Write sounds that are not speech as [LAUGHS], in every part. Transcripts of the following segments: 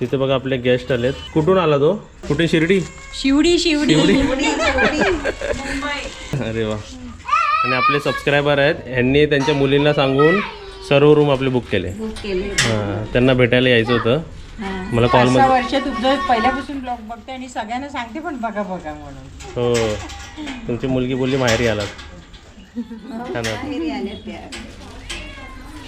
तिथे बघा आपले गेस्ट आलेत. कुठून आला तो? कुठे शिर्डी? शिवडी शिवडी. अरे वा. आणि आपले सबस्क्रायबर आहेत. यांनी त्यांच्या मुलींना सांगून सर्व रूम आपले बुक केले. हां त्यांना भेटायला यायचं होतं. मला सहा वर्ष तुमचं पहिल्यापासून ब्लॉग बघते आणि सगळ्यांना सांगते पण बघा बघा म्हणून. हो. तुमची मुलगी बोलली माहेरी आलात. छान वाटलं.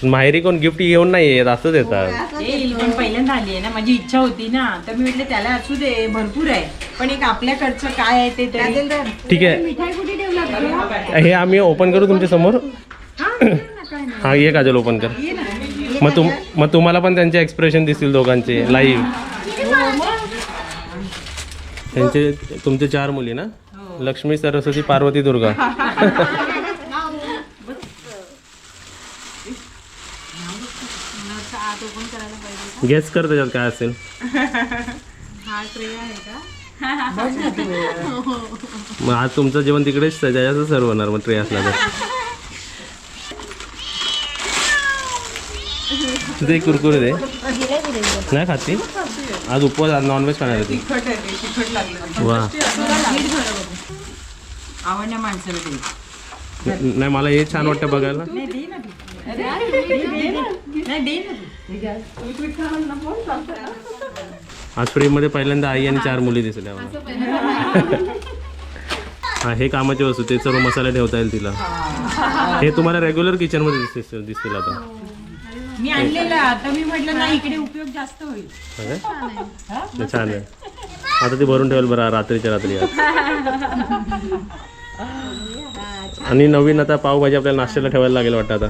माहेरी कोण गिफ्ट घेऊन नाही येत असंच येतात येईल पण पहिल्यांदा आली आहे ना माझी इच्छा होती ना. तर मी म्हटलं त्याला असू दे भरपूर आहे. पण एक आपल्याकडचं काय आहे ते तरी. ठीक आहे. मिठाई कुठे ठेवला हे आम्ही ओपन करू तुमच्यासमोर [CLEARS THROAT] हा ये काजल ओपन कर. मग तुम मग तुम्हाला पण त्यांचे एक्सप्रेशन दिसतील दोघांचे लाईव्ह त्यांचे तुमचे चार मुली ना? लक्ष्मी सरस्वती पार्वती दुर्गा. [LAUGHS] गेस कर त्याच्यात काय असेल. मग आज तुमचं जेवण तिकडेच त्याच्यातच सर्व होणार मग ट्रे असला तर. एक कुरकुरे दे नाही खाती आज उपवास आज नॉनव्हेज खाणार होती वा. आवडण्या माणसाला ते न- नाही मला हे छान वाटतं बघायला. आज फ्रीमध्ये पहिल्यांदा आई आणि चार मुली दिसल्या मला. हा हे कामाची वस्तू ते सर्व मसाले ठेवता येईल तिला. हे तुम्हाला रेग्युलर किचनमध्ये दिसतील दिसतील आता. मी आणलेला आता मी म्हटलं नाही इकडे उपयोग जास्त होईल. छान आहे. आता ती भरून ठेवेल बरं रात्रीच्या रात्री. आणि नवीन आता पावभाजी आपल्याला नाश्त्याला ठेवायला लागेल वाटतं आता.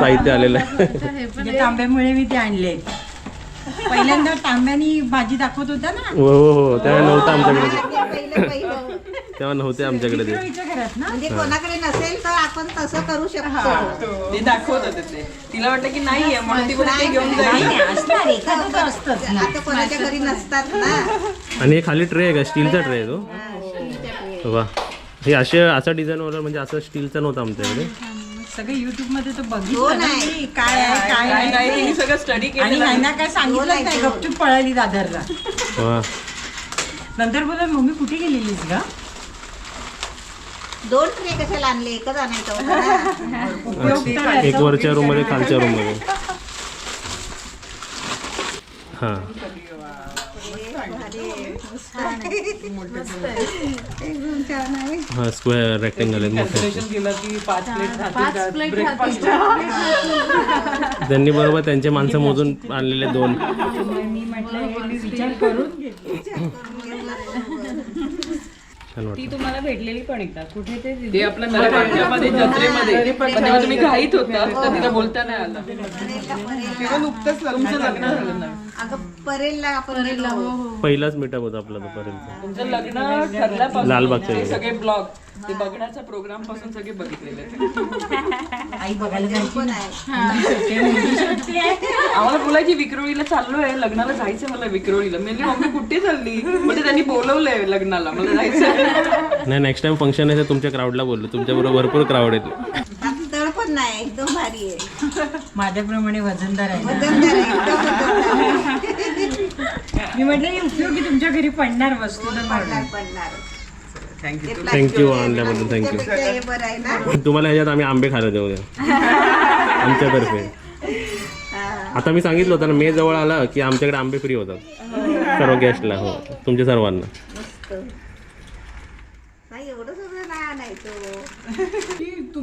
साहित्य आलेलं आहे. म्हणजे तांब्यामुळे मी ते आणले. पहिल्यांदा तांब्यानी भाजी दाखवत होता ना? हो हो हो. तेव्हा नव्हतं आमच्याकडे ते. पहिलं पहिलं तेव्हा नव्हते आमच्याकडे ते. विक्रोळीच्या घरात ना? म्हणजे कोणाकडे नसेल तर आपण तसं करू शकतो. ते दाखवत होते ते. तिला वाटलं की नाही आहे म्हणून ती बोलते ते घेऊन जाईल. नाही, असणार एखादं तर असतंच ना. आता कोणाच्या घरी नसतात ना. आणि हे खाली ट्रे आहे का? स्टीलचा ट्रे आहे तो? वा. हे असे असा डिझाईन वगैरे म्हणजे असं स्टीलचा नव्हता आमच्याकडे. सगळं युट्यूबमध्ये तर हो बघितलं ना नाही. मी, काय आहे काय काय नाही. नाही. तिने सगळं स्टडी आणि केलं ह्यांना काय सांगितलं नाही गपचूप पळाली दादरला. वा. नंतर बोला मम्मी कुठे गेलेलीस ग? दोन ट्रे कशाला आणले? एकच आणायचं होतं ना. [LAUGHS] एक वरच्या रूममध्ये खालच्या रूममध्ये. हा. हा स्क्वेअर रेक्टेंगल आहे मोठे. त्यांनी बरोबर त्यांचे माणसं मोजून आणलेले दोन. मी म्हटलं हे मी विचार करून घेतली. छान वाटतं ती तुम्हाला भेटलेली पण एकदा. कुठे ते ते आपल्या जत्रेमध्ये. पण तेव्हा तुम्ही घाईत होता तर तिला बोलता नाही आलं. तेव्हा नुकतंच तुमचं लग्न झालं नाही. अगं परेलला आपण गेलो पहिलाच मीटअप होता आपला तोपर्यंत तुमचं लग्न ठरल्यापासून लालबागच्या ते. सगळे ब्लॉग ते बघण्याच्या प्रोग्रामपासून सगळे बघितलेले आहेत. आई बघायला जायची पण ना. आहे. आम्हाला बोलायची विक्रोळीला चाललोय लग्नाला जायचं मला विक्रोळीला. मी म्हणली, मम्मी कुठे चालली? म्हणजे त्यांनी बोलवलंय लग्नाला मला जायचं नाही नेक्स्ट टाइम फंक्शन आहे तर तुमच्या क्राऊडला बोललो. तुमच्या बरोबर भरपूर क्राऊड येते एकदम भारी आहे. माझ्याप्रमाणे वजनदार आहे ना. वजनदार आहे, एकदम वजनदार [LAUGHS] आहे. मी म्हटलं हे उपयोगी तुमच्या घरी पडणार वस्तू तर पडणार म्हणून. पडणार. थँक्यू थँक्यू आणल्याबद्दल थँक्यू त्यापेक्षा हे बरं आहे ना? तुम्हाला ह्याच्यात आम्ही आंबे खायला देऊ द्या आमच्यातर्फे. आता मी सांगितलं होतं ना मे जवळ आला की आमच्याकडे आंबे फ्री होतात. सर्व गेस्टला हो. तुमच्या सर्वांना. मस्त. नाही एवढं सगळं नाही आणायचं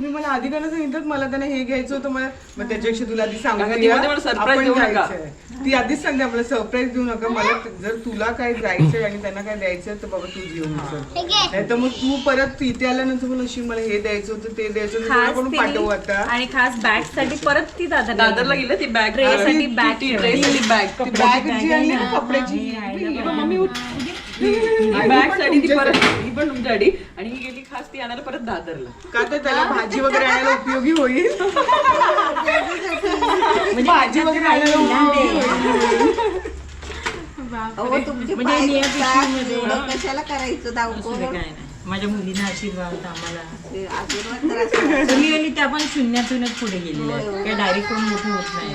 तुम्ही मला आधी त्यांना सांगितलं मला त्यांना हे घ्यायचं होतं मला मग त्याच्यापेक्षा तुला आधी सांगून ती ठेवूया, म्हणते मला surprise आपण देऊ नका. जायचंय. ती आधीच सांगते मला सरप्राईज देऊ नका. मला जर तुला काय जायचंय आणि त्यांना काय द्यायचं तर बाबा तू घेऊन चल. नाही तर मग तू परत इथे आल्यानंतर मला अशी मला हे द्यायचं होतं ते द्यायचं होतं खास कोणाकडून पाठवू तिने- आता. आणि खास बॅगसाठी परत ती दादा दादरला गेलं ती बॅग बॅग बॅग ती बॅग जी आहे ना कपड्याची. बॅगसाठी ती परत ही पण तुमच्यासाठी आणि ही गेली खास ती आणायला परत दादरला. का तर त्याला भाजी वगैरे आणायला उपयोगी होईल? भाजी वगैरे आणायला उपयोगी होईल. अहो तुमचे म्हणजे पाय निया दुखतात, पिशवीमध्ये- एवढं कशाला करायचं धावपळ काय नाही. माझ्या मुलींना आशीर्वाद होता आम्हाला. ते आशीर्वाद तर असं आणि त्या पण शून्यातूनच पुढे गेलेल्या आहेत. काय डायरेक्ट कोण मोठी होत नाही.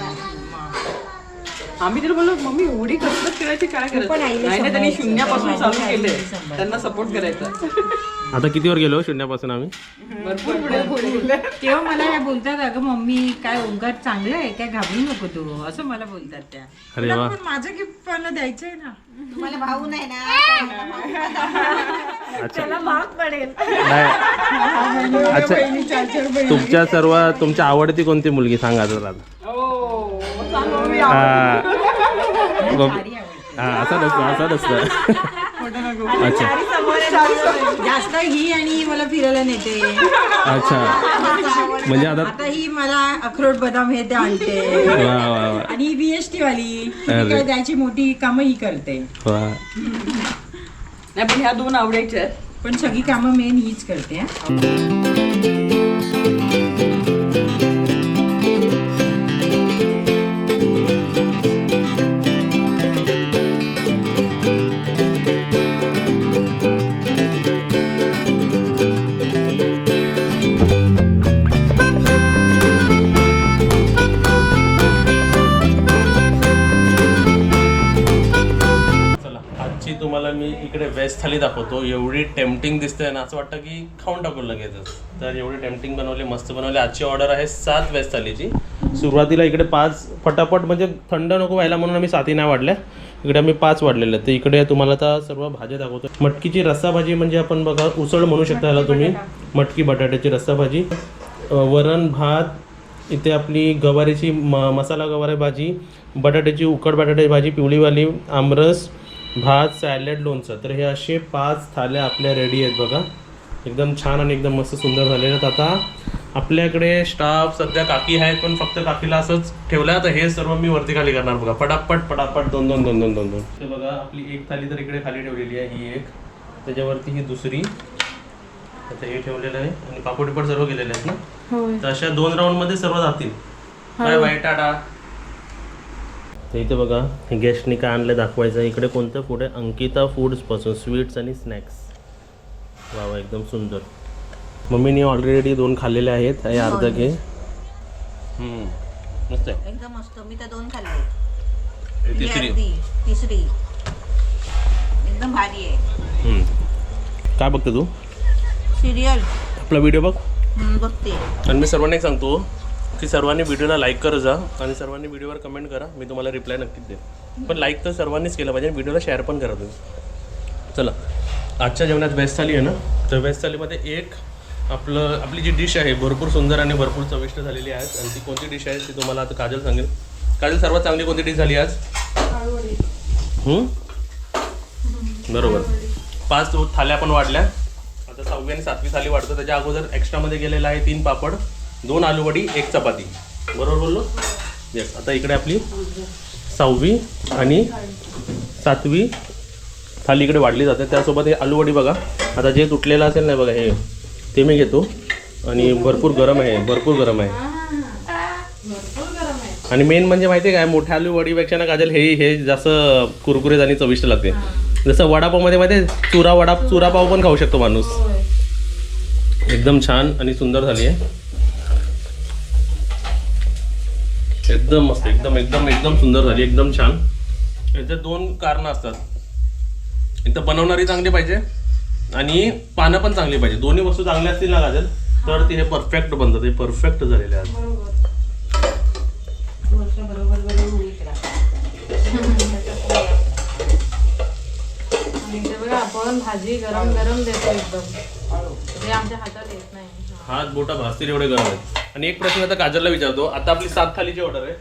आम्ही तिला बोललो मम्मी एवढी कसरत करायची काय करायचं? नाही नाही त्यांनी शून्यापासून चालू केले त्यांना सपोर्ट करायचा. आता कितीवर गेलो शून्यापासून आम्ही. तेव्हा मला ह्या बोलतात अगं मम्मी काय ओंकार चांगलं आहे काय घाबरू नको तू. असं मला बोलतात त्या. अरे तुला वा. पण माझं गिफ्ट मला द्यायचंय ना? तुम्हाला भाऊ नाही ना? अच्छा. महाग पडेल. नाही. [LAUGHS] अच्छा. तुमच्या सर्व तुमच्या आवडती कोणती मुलगी? सांगा जरा. हो हा. [LAUGHS] बघ- हा, असं नसतं असं नसतं. अच्छा. जास्त ही आणि मला फिरायला नेते. अच्छा. म्हणजे आता आता ही मला अक्रोड बदाम हे ते आणते. वा वा वा. आणि बीएसटी वाली ती अरे. काय द्यायची मोठी कामं ही करते. वा. नाही पण ह्या दोन आवडायच्या आहेत. पण सगळी कामं मेन हीच करते हा. थाली दाखवतो. एवढी टेम्पटिंग दिसते ना असं वाटतं की खाऊन टाकू लगेचच. तर एवढी टेम्पटिंग बनवली मस्त बनवली. आजची ऑर्डर आहे सात वेज थालीची सुरुवातीला इकडे पाच फटाफट म्हणजे थंड नको व्हायला म्हणून आम्ही साथी नाही वाढल्या. इकडे आम्ही पाच वाढलेले तर इकडे तुम्हाला आता सर्व भाज्या दाखवतो. मटकीची रस्सा भाजी म्हणजे आपण बघा उसळ म्हणू शकता याला तुम्ही. मटकी बटाट्याची रस्सा भाजी वरण भात इथे आपली गवारीची म मसाला गवारी भाजी बटाट्याची उकड बटाट्याची भाजी पिवळीवाली आमरस भात सॅलड लोणचं. तर हे असे पाच थाल्या आपल्या रेडी आहेत बघा. एकदम छान आणि एकदम मस्त सुंदर झालेले आहेत. आता आपल्याकडे स्टाफ सध्या काकी आहेत पण फक्त काकीला असंच ठेवलं तर हे सर्व मी वरती खाली करणार बघा. पटापट पटापट दोन दोन दोन दोन दोन दोन. ते बघा आपली एक थाली तर इकडे खाली ठेवलेली आहे ही एक. त्याच्यावरती ही दुसरी. आता हे ठेवलेलं आहे. आणि पापड पण सर्व गेलेले आहेत ना? तर अशा दोन राऊंडमध्ये सर्व जातील. बाय बाय टाटा तर इथे बघा गेस्टनी काय आणलं दाखवायचं इकडे कोणतं? फूड आहे अंकिता फूड्सपासून स्वीट्स आणि स्नॅक्स वा वा एकदम सुंदर. मम्मीने ऑलरेडी दोन खाल्लेले आहेत. हे अर्धा घे. हम्म, मस्त आहे. एकदम मस्त. मी तर दोन खाल्ले. हे ही तिसरी अर्धी तिसरी. एकदम भारी आहे. हम्म. काय बघते तू? सिरियल आपला व्हिडिओ बघ. बघते. आणि मी सर्वांना एक सांगतो की सर्वांनी व्हिडिओला लाईक कर जा आणि सर्वांनी व्हिडिओवर कमेंट करा. मी तुम्हाला रिप्लाय नक्कीच देईन. पण लाईक तर सर्वांनीच केलं पाहिजे व्हिडिओला शेअर पण करा तुम्ही. चला. आजच्या जेवणात वेज थाली आहे ना? तर वेज थालीमध्ये एक आपलं आपली जी डिश आहे भरपूर सुंदर आणि भरपूर चविष्ट झालेली आहे आणि ती कोणती डिश आहे ती तुम्हाला आता काजल सांगेल. काजल सर्वात चांगली कोणती डिश झाली आज? बरोबर. पाच थाल्या पण वाढल्या. आता सहावी आणि सातवी थाली वाढतो. त्याच्या अगोदर एक्स्ट्रामध्ये गेलेला आहे तीन पापड. दोन आलूवडी एक चपाती. बरोबर बोललो? येस आता इकडे आपली सहावी आणि सातवी थाली इकडे वाढली जाते. त्यासोबत हे आलूवडी बघा. आता जे तुटलेलं असेल ना बघा हे ते मी घेतो. आणि भरपूर गरम आहे भरपूर गरम आहे. आणि मेन म्हणजे माहिती आहे काय? मोठ्या आलू वडीपेक्षा ना काजल हे हे जास्त कुरकुरीत आणि चविष्ट लागते. जसं वडापावमध्ये माहिती आहे चुरा वडा चुरा पाव पण खाऊ शकतो माणूस. एकदम छान आणि सुंदर झाली आहे. एकदम मस्त एकदम एकदम एकदम सुंदर झाली एकदम छान. याचे दोन कारणं असतात. तर बनवणारी चांगली पाहिजे आणि पानं पण चांगली पाहिजे. दोन्ही वस्तू चांगल्या असतील ना काजल तर ती हे परफेक्ट बनतात हे परफेक्ट झालेले आहेत. इथे भाजी गरम गरम देतो एकदम ते आमच्या हातात येत नाही हात बोटा भासतील एवढे गरम आहेत. आणि एक प्रश्न आता काजलला विचारतो. आता आपली सात थालीची ऑर्डर आहे.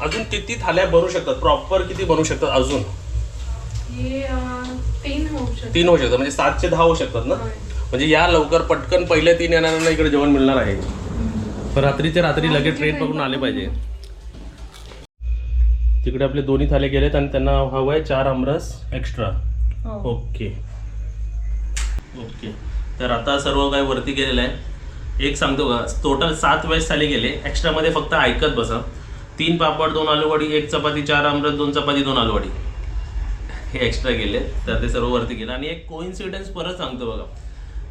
अजून किती थाल्या बनवू शकतात? प्रॉपर किती बनवू शकतात अजून? तीन होऊ शकते तीन होऊ शकतात. म्हणजे सातशे दहा होऊ शकतात ना? म्हणजे या लवकर पटकन पहिल्या तीन येणाऱ्यांना इकडे जेवण मिळणार आहे. पण रात्रीच्या रात्री लगेच ट्रेन पकडून आले पाहिजे. तिकडे आपले दोन्ही थाले गेलेत आणि त्यांना हवं आहे चार आमरस एक्स्ट्रा ओके ओके तर आता सर्व काही वरती गेलेलं आहे. एक सांगतो का? टोटल सात वेळेस थाली गेले. एक्स्ट्रामध्ये फक्त ऐकत बसा. तीन पापड दोन आलूवडी एक चपाती चार आमरस दोन चपाती दोन आलूवडी. हे एक्स्ट्रा गेले. तर ते सर्व वरती गेले. आणि एक कोइन्सिडन्स परत सांगतो बघा.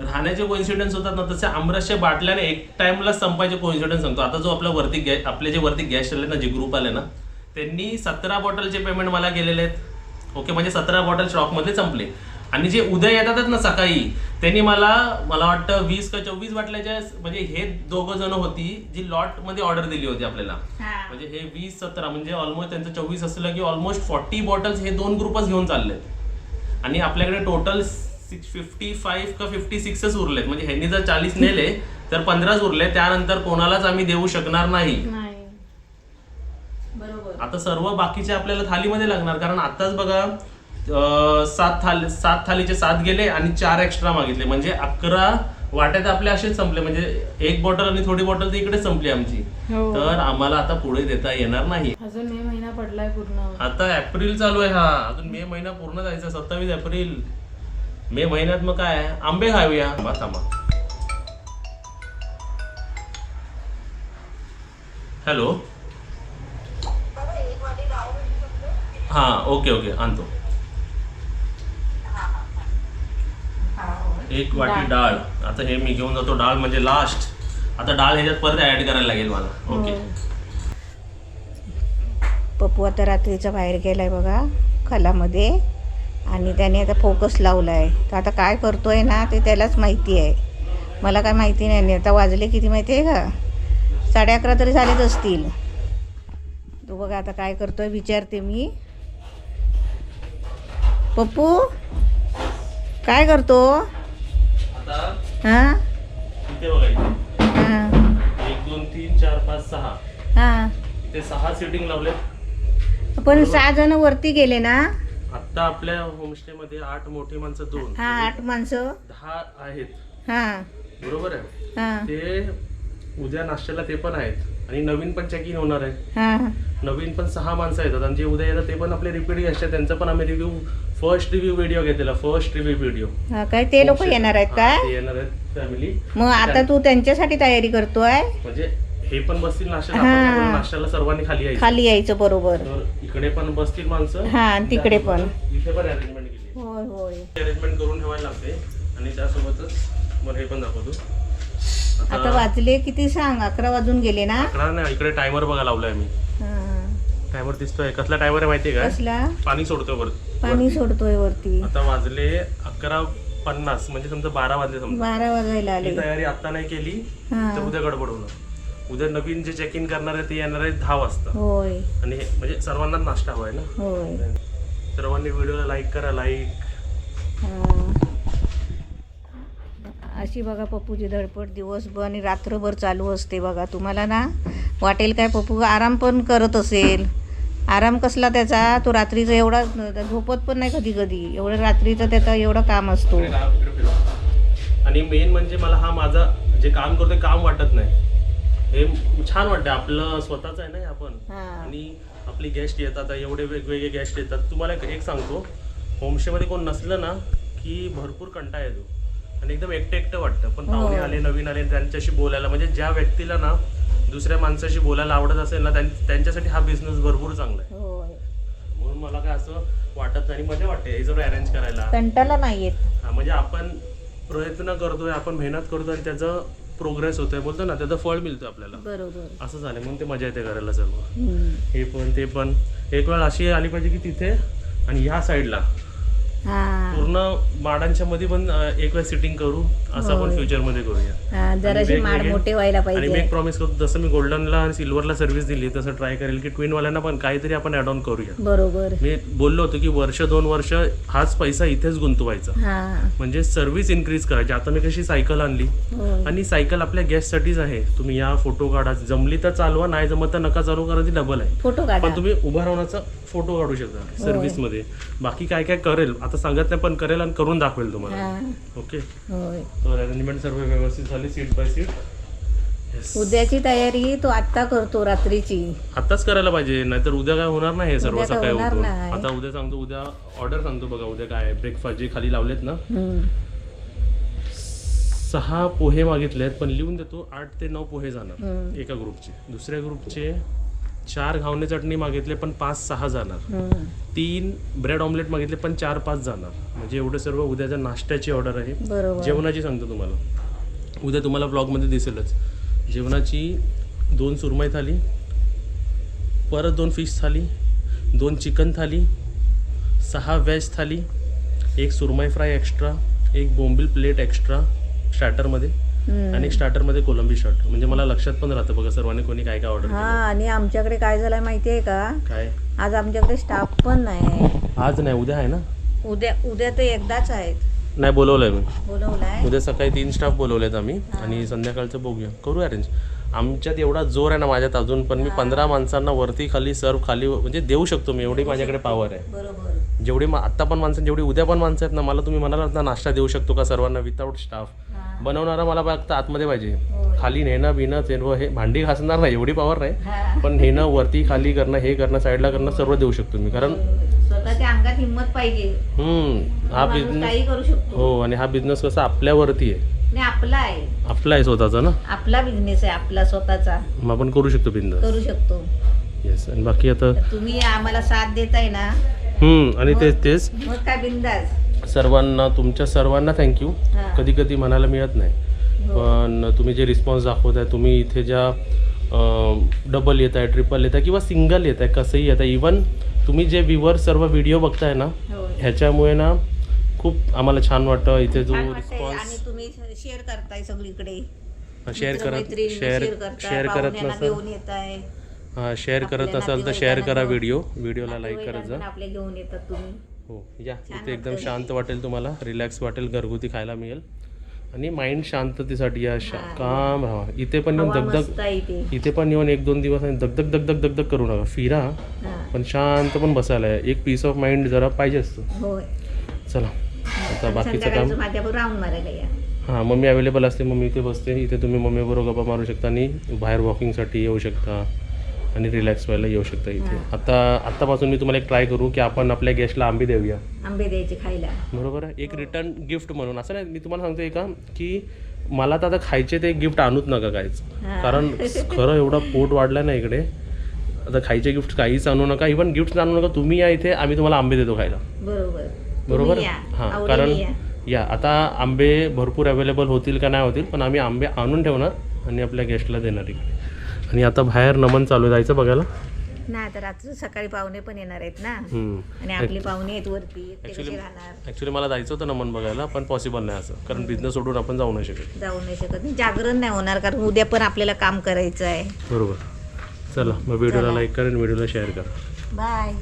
राहण्याचे कोइन्सिडन्स होतात ना तसे आमरसच्या बाटल्याने एक टाईमला संपायचे कोइन्सिडन्स सांगतो. आता जो आपला वरती गॅ आपले जे वरती गॅस आले ना जे ग्रुप आले ना त्यांनी सतरा बॉटलचे पेमेंट मला केलेले आहेत. ओके म्हणजे सतरा बॉटल स्टॉकमध्ये संपले. आणि जे उद्या येतातच ना सकाळी त्यांनी मला मला वाटतं वीस का चोवीस बाटल्याच्या म्हणजे हे दोघं जण होती जी लॉटमध्ये ऑर्डर दिली होती आपल्याला. म्हणजे हे वीस सतरा म्हणजे ऑलमोस्ट त्यांचं चोवीस असलं की ऑलमोस्ट फॉर्टी बॉटल्स हे दोन ग्रुपच घेऊन चाललेत. आणि आपल्याकडे टोटल सिक्स फिफ्टी फाईव्ह का फिफ्टी सिक्सच उरलेत. म्हणजे ह्यांनी जर चाळीस नेले तर पंधराच उरले. त्यानंतर कोणालाच आम्ही देऊ शकणार नाही. आता सर्व बाकीचे आपल्याला थालीमध्ये लागणार. कारण आताच बघा सात थाली सात थालीचे सात गेले आणि चार एक्स्ट्रा मागितले. म्हणजे अकरा वाट्यात आपले असेच संपले. म्हणजे एक बॉटल आणि थोडी बॉटल तर इकडे संपली आमची. तर आम्हाला आता पुढे देता येणार नाही. अजून मे महिना पडलाय पूर्ण. आता एप्रिल चालू आहे हा. अजून मे महिना पूर्ण जायचा. सत्तावीस एप्रिल. मे महिन्यात मग काय? आहे? आंबे खाऊया. थांबा थांबा. हॅलो? हा ओके ओके. आणतो. एक वाटी डाळ. आता हे मी घेऊन जातो. डाळ म्हणजे लास्ट आता डाळ ह्याच्यात परत ऍड करायला लागेल मला. ओके पप्पू आता रात्रीचा बाहेर गेलाय बघा खलामध्ये. आणि त्याने आता फोकस लावलाय. तर आता काय करतोय ना ते त्यालाच माहिती आहे. मला काय माहिती नाही. आता वाजले किती माहिती आहे का? साडे अकरा तरी झालेच असतील. तो बघा आता काय करतोय विचारते मी. पप्पू काय करतो? हां? इथे हां. एक दोन तीन चार पाच सहा. हां. इथे सहा सिटिंग लावले पण सहा जण वरती गेले ना? आता आपल्या होमस्टे मध्ये आठ मोठी माणसं दोन. हां आठ माणसं. दहा आहेत. हां. बरोबर आहे? हां. ते उद्या नाश्त्याला ते पण आहेत. आणि नवीन पण चेक इन होणार आहे. हां. नवीन पण सहा माणसं येतात. आणि जे उद्या येतात ते पण आपले रिपीट गेस्ट आहेत. त्यांचा पण आम्ही रिव्ह्यू फर्स्ट रिव्ह्यू व्हिडिओ घेतलेला फर्स्ट रिव्ह्यू व्हिडिओ हा काय ते लोक येणार आहेत काय येणार आहेत फॅमिली मग आता तू त्यांच्यासाठी तयारी करतोय? म्हणजे हे पण बसतील नाश्त्याला हा. आपण सर्वांनी खाली यायचं. खाली यायचं बरोबर. तर इकडे पण बसतील माणसं. हा आणि तिकडे पण. इथे पण अरेंजमेंट केली. होय होय. अरेंजमेंट करून ठेवायला लागते. आणि त्यासोबतच मला हे पण दाखवतो. आता वाजले किती सांग? अकरा वाजून गेले ना? अकरा नाही इकडे टायमर बघा लावलाय मी हा. टायमर दिसतोय. कसला टायमर आहे माहितीये का? कसला? पाणी सोडतोय वर पाणी सोडतोय वरती. आता वाजले अकरा पन्नास म्हणजे समजा बारा वाजले समजा. बारा वाजायला आले. ही तयारी आता नाही केली. तर उद्या गडबड होणार. उद्या नवीन जे चेक इन करणार आहे ते येणार आहे दहा वाजता. होय. आणि हे म्हणजे सर्वांना नाश्ता हवाय ना? होय. सर्वांनी व्हिडिओला लाईक करा लाईक. अशी बघा पप्पूची धडपड दिवसभर आणि रात्रभर चालू असते बघा. तुम्हाला ना वाटेल काय पप्पू? आराम पण करत असेल. आराम कसला त्याचा? तो रात्रीचा एवढा झोपत पण नाही कधी कधी. एवढं रात्रीचं त्याचा एवढं काम असतो. आणि मेन म्हणजे मला हा माझा जे काम करतोय काम वाटत नाही. हे छान वाटतं आपलं स्वतःच आहे ना आपण. आणि आपली गेस्ट येतात एवढे वेगवेगळे गेस्ट येतात. तुम्हाला एक सांगतो. होमस्टेमध्ये कोण नसलं ना की भरपूर कंटाळा येतो. आणि एकदम एकटं एकटं वाटतं. पण पाहुणे हो. आले नवीन आले त्यांच्याशी बोलायला. म्हणजे ज्या व्यक्तीला ना दुसऱ्या माणसाशी बोलायला आवडत असेल ना त्यां- त्यांच्यासाठी हा बिझनेस भरपूर चांगला आहे. म्हणून मला काय असं वाटत नाही मजा वाटते हे जर अरेंज करायला. कंटाला नाही येत. हा, म्हणजे आपण प्रयत्न करतोय आपण मेहनत करतोय आणि त्याचं प्रोग्रेस होतोय बोलतो ना त्याचं फळ मिळतं आपल्याला. बरोबर. असं झालं म्हणून ते मजा येते करायला सर्व. हे पण ते पण. एक वेळ अशी आली पाहिजे की तिथे आणि ह्या साईडला पूर्ण माडांच्या मध्ये पण एक वेळ सिटिंग करू असं आपण. फ्युचरमध्ये करूया. जराशी माड मोठे व्हायला आणि मी पाहिजे. एक प्रॉमिस करतो जसं मी गोल्डनला आणि सिल्वरला सर्व्हिस दिली तसं ट्राय करेल की ट्विन वाल्यांना पण काहीतरी आपण ऍड ऑन करूया. बरोबर. मी बोललो होतो की वर्ष दोन वर्ष हाच पैसा इथेच गुंतवायचा. म्हणजे सर्व्हिस इन्क्रीज करायची आता मी कशी सायकल आणली. आणि सायकल आपल्या गेस्टसाठीच आहे. तुम्ही या फोटो काढा. जमली तर चालवा नाही जमत तर नका चालू करा ती डबल आहे. फोटो काढा. पण तुम्ही उभा राहण्याचा फोटो काढू शकता सर्व्हिसमध्ये. बाकी काय काय करेल आता सांगत नाही पण करेल आणि करून दाखवेल तुम्हाला. ओके? होय. तर अरेंजमेंट सर्व व्यवस्थित झाली सीट बाय सीट उद्याची तयारी तो आत्ता करतो रात्रीची. आताच करायला पाहिजे नाहीतर उद्या काय होणार नाही हे सर्व उद्या काय सकाळी होणार उठून. नाही. आता उद्या सांगतो उद्या ऑर्डर सांगतो बघा उद्या काय ब्रेकफास्ट जे खाली लावलेत ना. हम्म. सहा पोहे मागितले आहेत पण लिहून देतो आठ ते नऊ पोहे जाणार. एका ग्रुपचे दुसऱ्या ग्रुपचे चार घावणे चटणी मागितले पण पाच सहा जाणार. तीन ब्रेड ऑमलेट मागितले पण चार पाच जाणार. म्हणजे एवढं सर्व उद्याच्या नाश्त्याची ऑर्डर आहे. जेवणाची सांगतो तुम्हाला. उद्या तुम्हाला ब्लॉगमध्ये दिसेलच. जेवणाची दोन सुरमई थाली परत दोन फिश थाली दोन चिकन थाली सहा व्हेज थाली एक सुरमई फ्राय एक्स्ट्रा एक बोंबील प्लेट एक्स्ट्रा स्टार्टरमध्ये आणि एक स्टार्टरमध्ये कोलंबी शॉट म्हणजे मला लक्षात पण राहतं बघा सर्वांनी कोणी काय काय ऑर्डर हा आणि आमच्याकडे काय झालंय माहिती आहे का? काय? आज आमच्याकडे स्टाफ पण नाही. आज नाही उद्या आहे ना? उद्या उद्या तर एकदाच आहेत. नाही बोलवलंय मी. बोलवलाय? उद्या सकाळी तीन स्टाफ बोलवलेत आम्ही आणि संध्याकाळचं बघूया. करू अरेंज आमच्यात एवढा जोर आहे ना माझ्यात अजून पण मी पंधरा माणसांना वरती खाली सर्व खाली म्हणजे देऊ शकतो मी एवढी माझ्याकडे पॉवर आहे. बरोबर. जेवढी आत्ता पण माणसं जेवढी उद्या पण माणसं आहेत ना मला तुम्ही म्हणालात ना नाश्ता देऊ शकतो का सर्वांना विदाऊट स्टाफ बनवणारा मला फक्त आतमध्ये पाहिजे. खाली नेणं बिणं सर्व हे भांडी घासणार नाही एवढी पॉवर नाही. पण नेणं वरती खाली करणं हे करणं साईडला करणं सर्व देऊ शकतो मी. कारण स्वतःच्या अंगात हिंमत पाहिजे. हम्म, हा बिझनेस काही करू शकतो. हो आणि हा बिझनेस कसा आपल्यावरती आहे. नाही आपला आहे. आपला आहे स्वतःचा ना? आपला बिझनेस आहे आपला स्वतःचा. मग आपण करू शकतो बिझनेस करू शकतो. येस आणि बाकी आता तुम्ही आम्हाला साथ देताय ना? हम्म आणि तेच तेच. मग काय बिंदास? सर्वांना तुमच्या सर्वांना थँक्यू. कधी कधी म्हणायला मिळत नाही. हो. पण तुम्ही जे रिस्पॉन्स दाखवताय तुम्ही इथे ज्या डबल येत आहे ट्रिपल येत आहे किंवा सिंगल येत आहे कसंही येत आहे इवन तुम्ही जे व्ह्युअर सर्व व्हिडिओ बघताय ना हो. ह्याच्यामुळे ना खूप आम्हाला छान वाटतं. इथे जो रिस्पॉन्स तुम्ही शेअर करताय सगळीकडे. शेअर करत शेअर शेअर करत नसेल. हां शेअर करत असाल तर शेअर करा व्हिडिओ व्हिडिओला लाईक करत जा आपले घेऊन येतात तुम्ही. हो या. इथे एकदम शांत वाटेल तुम्हाला. रिलॅक्स वाटेल घरगुती खायला मिळेल. आणि माइंड शांततेसाठी या शा काम राहा इथे पण येऊन दगदग इथे. पण येऊन एक दोन दिवस आणि दगदग दगदग दगदग करू नका. फिरा. पण शांत पण बसायला आहे. एक पीस ऑफ माइंड जरा पाहिजे असतं. चला. आता बाकीचं काम हां मम्मी अवेलेबल असते मम्मी इथे बसते. इथे तुम्ही मम्मीबरोबर गप्पा मारू शकता आणि बाहेर वॉकिंगसाठी येऊ शकता. आणि रिलॅक्स व्हायला येऊ शकता इथे. आता आत्तापासून मी तुम्हाला एक ट्राय करू की आपण आपल्या गेस्टला आंबे देऊया. आंबे द्यायचे खायला. बरोबर? आहे एक रिटर्न गिफ्ट म्हणून. असं नाही मी तुम्हाला सांगतोय का की मला तर आता खायचे ते गिफ्ट आणूच नका काहीच. कारण खरं एवढा पोट वाढलं ना इकडे. आता खायचे गिफ्ट काहीच आणू नका. इवन गिफ्ट आणू नका. तुम्ही या इथे आम्ही तुम्हाला आंबे देतो खायला. बरोबर. बरोबर. हां. कारण. या. आता आंबे भरपूर अवेलेबल होतील का नाही होतील पण आम्ही आंबे आणून ठेवणार आणि आपल्या गेस्टला देणार इकडे. आणि आता बाहेर नमन चालू जायचं बघायला? नाही तर रात्री सकाळी पाहुणे पण येणार आहेत ना. आणि आपली पाहुणे आहेत वरती ते कसे राहणार? ॲक्च्युली मला जायचं होतं नमन बघायला पण पॉसिबल नाही असं. कारण बिझनेस सोडून आपण जाऊ नाही शकत. जाऊ नाही शकत. नाही जागरण नाही होणार कारण उद्या पण आपल्याला काम करायचं आहे. बरोबर. चला मग व्हिडिओला लाईक करा आणि व्हिडिओला शेअर करा. बाय